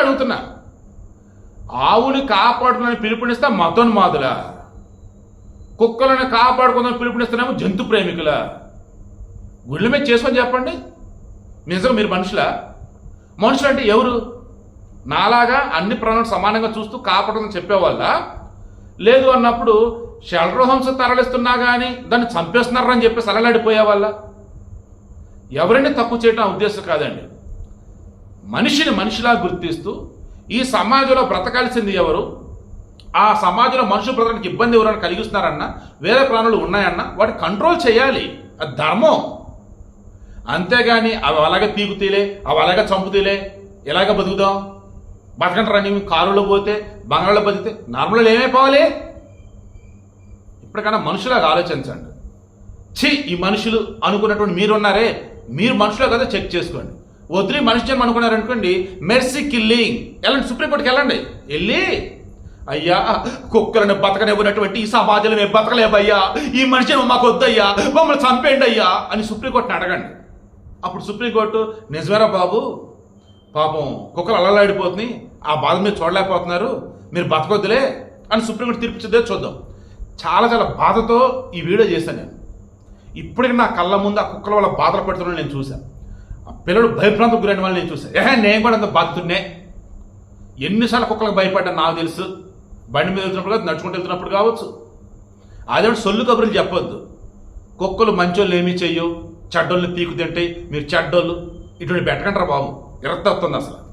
అడుగుతున్నా. ఆవుని కాపాడుకుని పిలుపునిస్తా మతోన్మాదుల కుక్కలను కాపాడుకుందని పిలుపునిస్తున్నాము జంతు ప్రేమికుల. గుళ్ళ మీద చేసుకొని చెప్పండి. నిజంగా మీరు మనుషులా? మనుషులు అంటే ఎవరు? నాలాగా అన్ని ప్రాణులు సమానంగా చూస్తూ కాపాడదని చెప్పేవాళ్ళ? లేదు అన్నప్పుడు షెల్టర్ తరలిస్తున్నా కానీ దాన్ని చంపేస్తున్నారని చెప్పేసి అలలాడిపోయేవాళ్ళ ఎవరిని తక్కువ చేయడం ఉద్దేశం కాదండి. మనిషిని మనిషిలా గుర్తిస్తూ ఈ సమాజంలో బ్రతకాల్సింది ఎవరు? ఆ సమాజంలో మనుషులు బ్రతకడానికి ఇబ్బంది ఎవరైనా కలిగిస్తున్నారన్న వేరే ప్రాణులు ఉన్నాయన్నా వాటి కంట్రోల్ చేయాలి. అది ధర్మం. అంతేగాని అవి అలాగే పీకుతీలే అవి అలాగే చంపుతీలే. ఎలాగ బతుకుదాం బతకంటారా నీ కారులో పోతే బంగాళలో బతికితే నార్మల్ ఏమైపోవాలి? ఇప్పటికైనా మనుషులాగా ఆలోచించండి. ఛీ ఈ మనుషులు అనుకున్నటువంటి మీరున్నారే. మీరు మనుషులో కదా చెక్ చేసుకోండి. వదిలి మనిషి జన్మ అనుకున్నారనుకోండి మెర్సీ కిల్లింగ్ వెళ్ళండి సుప్రీంకోర్టుకి వెళ్ళండి. వెళ్ళి అయ్యా కుక్కలను బతకనివ్వనటువంటి ఈ సమాజంలో మేము బతకలేవయ్యా ఈ మనిషిని మాకు వద్దయ్యా. మమ్మల్ని చంపేయండి అయ్యా అని సుప్రీంకోర్టుని అడగండి. అప్పుడు సుప్రీంకోర్టు నిజమేరా బాబు? పాపం కుక్కలు అలలాడిపోతుంది ఆ బాధ మీరు చూడలేకపోతున్నారు. మీరు బతకొద్దులే అని సుప్రీంకోర్టు తీర్పిచ్చేదే చూద్దాం. చాలా చాలా బాధతో ఈ వీడియో చేశాను నేను. ఇప్పటికి నా కళ్ళ ముందు ఆ కుక్కల వల్ల బాధలు పడుతున్న నేను చూశాను. ఆ పిల్లలు భయప్రాంతకు గురైన వాళ్ళని నేను చూశాను ఏహే నేను కూడా అంత బాధితున్నే ఎన్నిసార్లు కుక్కలకు భయపడ్డా నాకు తెలుసు. బండి మీద వెళ్తున్నప్పుడు కావచ్చు నడుచుకుంటూ వెళ్తున్నప్పుడు కావచ్చు. అదే సొల్లు కబుర్లు చెప్పొద్దు. కుక్కలు మంచోళ్ళు ఏమీ చెయ్యవు. చెడ్డోళ్ళు పీకు తింటాయి మీరు చెడ్డోళ్ళు. ఇటువంటి పెట్టకంటారా బాబు? ఇరత్తొస్తుంది అసలు.